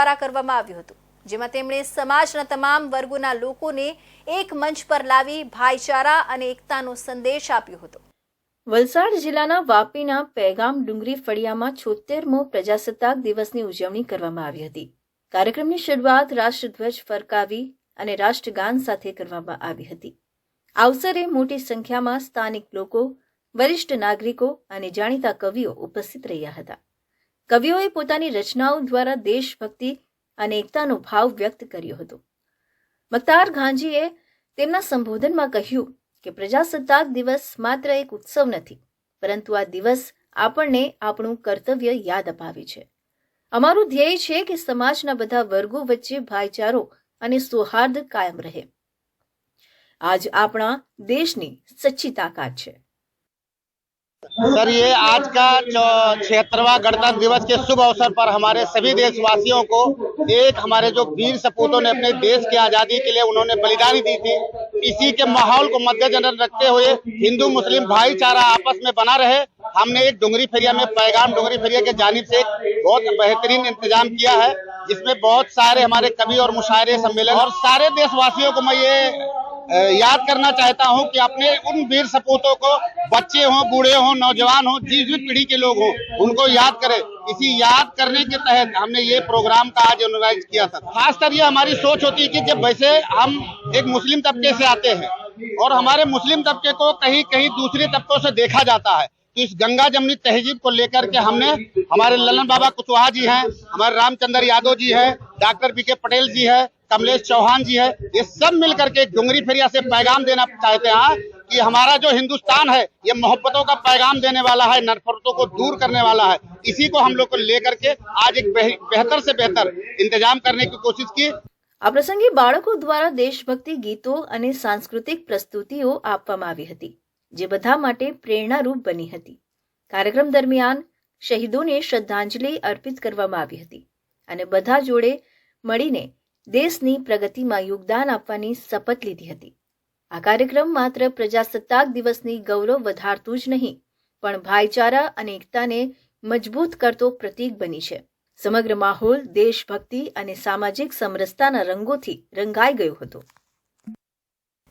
દ્વારા કરવામાં આવ્યું હતું, જેમાં તેમણે સમાજના તમામ વર્ગોના લોકોને એક મંચ પર લાવી ભાઈચારા અને એકતાનો સંદેશ આપ્યો હતો. વલસાડ જિલ્લાના વાપીના પેગામ ડુંગરી ફળિયામાં છોતેરમો પ્રજાસત્તાક દિવસની ઉજવણી કરવામાં આવી હતી. કાર્યક્રમની શરૂઆત રાષ્ટ્રધ્વજ ફરકાવી અને રાષ્ટ્રગાન સાથે કરવામાં આવી હતી. અવસરે મોટી સંખ્યામાં સ્થાનિક લોકો, વરિષ્ઠ નાગરિકો અને જાણીતા કવિઓ ઉપસ્થિત રહ્યા હતા. કવિઓએ પોતાની રચનાઓ દ્વારા દેશભક્તિ અને એકતાનો ભાવ વ્યક્ત કર્યો હતો. મક્તાર ગાંધીએ તેમના સંબોધનમાં કહ્યું કે પ્રજાસત્તાક દિવસ માત્ર એક ઉત્સવ નથી, પરંતુ આ દિવસ આપણને આપણું કર્તવ્ય યાદ અપાવે છે. અમારું ધ્યેય છે કે સમાજના બધા વર્ગો વચ્ચે ભાઈચારો અને સૌહાર્દ કાયમ રહે. આજ આપણા દેશની સચ્ચી તાકાત છે. सर, ये आज का छिहत्तरवा गणतंत्र दिवस के शुभ अवसर पर हमारे सभी देशवासियों को एक हमारे जो वीर सपूतों ने अपने देश की आज़ादी के लिए उन्होंने बलिदानी दी थी, इसी के माहौल को मद्देनजर रखते हुए हिंदू, मुस्लिम भाईचारा आपस में बना रहे। हमने एक डुंगरी फेरिया में, पैगाम डुंगरी फेरिया के जानिब से एक बहुत बेहतरीन इंतज़ाम किया है, जिसमें बहुत सारे हमारे कवि और मुशायरे सम्मेलन और सारे देशवासियों को मैं ये याद करना चाहता हूँ कि अपने उन वीर सपूतों को बच्चे हों, बूढ़े हों, नौजवान हों, जिस भी पीढ़ी के लोग हों, उनको याद करें। इसी याद करने के तहत हमने ये प्रोग्राम का आज ऑर्गेनाइज किया था। खासकर ये हमारी सोच होती है कि जब वैसे हम एक मुस्लिम तबके से आते हैं और हमारे मुस्लिम तबके को कहीं कहीं दूसरे तबकों से देखा जाता है तो इस गंगा जमनी तहजीब को लेकर के हमने हमारे ललन बाबा कुशवाहा जी हैं हमारे रामचंद्र यादव जी हैं डॉक्टर बी के पटेल जी है कमलेश चौहान जी है ये सब मिलकर के डुंगरी फेरिया से पैगाम देना चाहते हैं कि हमारा जो हिंदुस्तान है ये मोहब्बतों का पैगाम देने वाला है नफरतों को दूर करने वाला है इसी को हम लोग को लेकर के आज एक बेह- बेहतर से बेहतर इंतजाम करने की कोशिश की આ પ્રસંગે બાળકો દ્વારા દેશભક્તિ ગીતો અને સાંસ્કૃતિક પ્રસ્તુતિઓ આપવામાં આવી હતી જે બધા માટે પ્રેરણારૂપ બની હતી. કાર્યક્રમ દરમિયાન શહીદોને શ્રદ્ધાંજલિ અર્પિત કરવામાં આવી હતી અને બધા જોડે મળીને દેશની પ્રગતિમાં યોગદાન આપવાની શપથ લીધી હતી. આ કાર્યક્રમ માત્ર પ્રજાસત્તાક દિવસની ગૌરવ વધારતું જ નહીં, પણ ભાઈચારા અને એકતાને મજબૂત કરતો પ્રતીક બની છે. સમગ્ર માહોલ દેશભક્તિ અને સામાજિક સમરસતાના રંગોથી રંગાઈ ગયો હતો.